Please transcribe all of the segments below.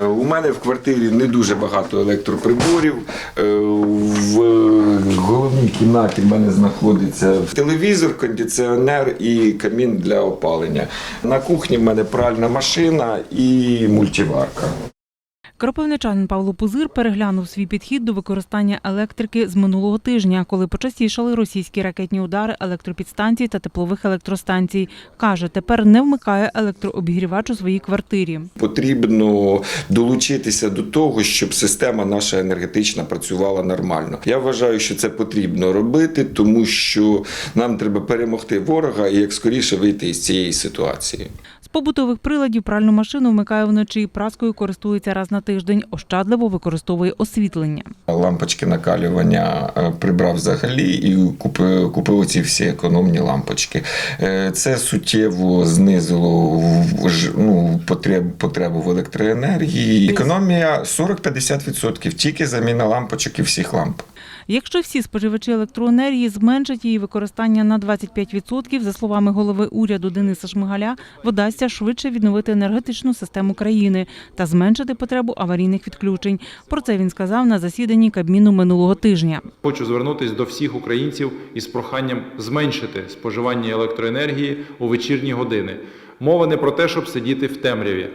Е, У мене в квартирі не дуже багато електроприборів. Е, В головній кімнаті в мене знаходиться телевізор, кондиціонер і камін для опалення. На кухні в мене пральна машина і мультиварка. Кропивничанин Павло Пузир переглянув свій підхід до використання електрики з минулого тижня, коли почастішали російські ракетні удари електропідстанцій та теплових електростанцій. Каже, тепер не вмикає електрообігрівач у своїй квартирі. Потрібно долучитися до того, щоб система наша енергетична працювала нормально. Я вважаю, що це потрібно робити, тому що нам треба перемогти ворога і як скоріше вийти із цієї ситуації. З побутових приладів пральну машину вмикає вночі, праскою користується раз на тиждень, ощадливо використовує освітлення. Лампочки накалювання е, прибрав взагалі і купив, купив ці всі економні лампочки. Е, Це суттєво знизило ну, потреб, потребу в електроенергії. Економія 40-50%, тільки заміна лампочок і всіх ламп. Якщо всі споживачі електроенергії зменшать її використання на 25%, за словами голови уряду Дениса Шмигаля, вдасться швидше відновити енергетичну систему країни та зменшити потребу аварійних відключень. Про це він сказав на засіданні Кабміну минулого тижня. Хочу звернутися до всіх українців із проханням зменшити споживання електроенергії у вечірні години. Мова не про те, щоб сидіти в темряві.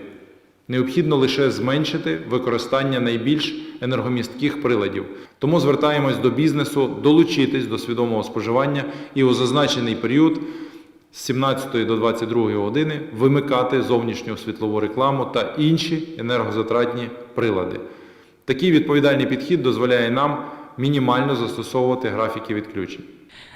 Необхідно лише зменшити використання найбільш енергомістких приладів. Тому звертаємось до бізнесу долучитись до свідомого споживання і у зазначений період з 17 до 22 години вимикати зовнішню світлову рекламу та інші енергозатратні прилади. Такий відповідальний підхід дозволяє нам мінімально застосовувати графіки відключень.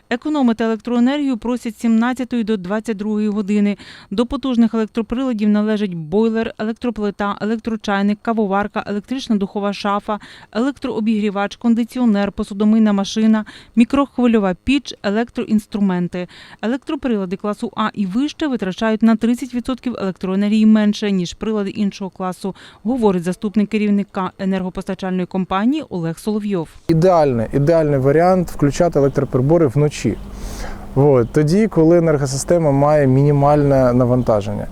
Економити електроенергію просять з 17 до 22 години. До потужних електроприладів належать бойлер, електроплита, електрочайник, кавоварка, електрична духова шафа, електрообігрівач, кондиціонер, посудомийна машина, мікрохвильова піч, електроінструменти. Електроприлади класу А і вище витрачають на 30% електроенергії менше, ніж прилади іншого класу, говорить заступник керівника енергопостачальної компанії Олег Соловйов. ідеальний, ідеальний варіант включати електроприбори вночі. От, тоді, коли енергосистема має мінімальне навантаження.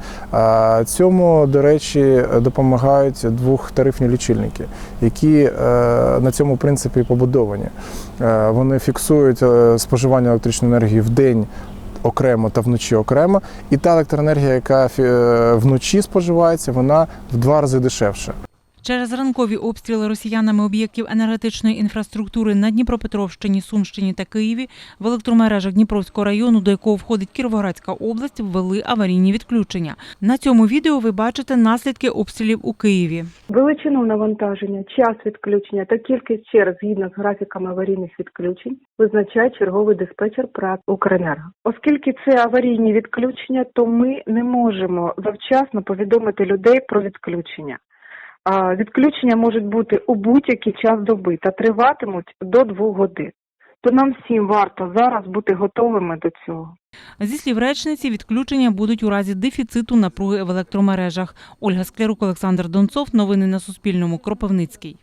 Цьому, до речі, допомагають двохтарифні лічильники, які е, на цьому принципі побудовані. Е, Вони фіксують е, споживання електричної енергії в день окремо та вночі окремо. І та електроенергія, яка вночі споживається, вона в два рази дешевша. Через ранкові обстріли росіянами об'єктів енергетичної інфраструктури на Дніпропетровщині, Сумщині та Києві в електромережах Дніпровського району, до якого входить Кіровоградська область, ввели аварійні відключення. На цьому відео ви бачите наслідки обстрілів у Києві. Величину навантаження, час відключення та кількість черг згідно з графіками аварійних відключень визначає черговий диспетчер ПРАК «Укренерго». Оскільки це аварійні відключення, то ми не можемо завчасно повідомити людей про відключення. Відключення можуть бути у будь-який час доби та триватимуть до двох годин. То нам всім варто зараз бути готовими до цього. Зі слів речниці, відключення будуть у разі дефіциту напруги в електромережах. Ольга Склярук, Олександр Донцов. Новини на Суспільному. Кропивницький.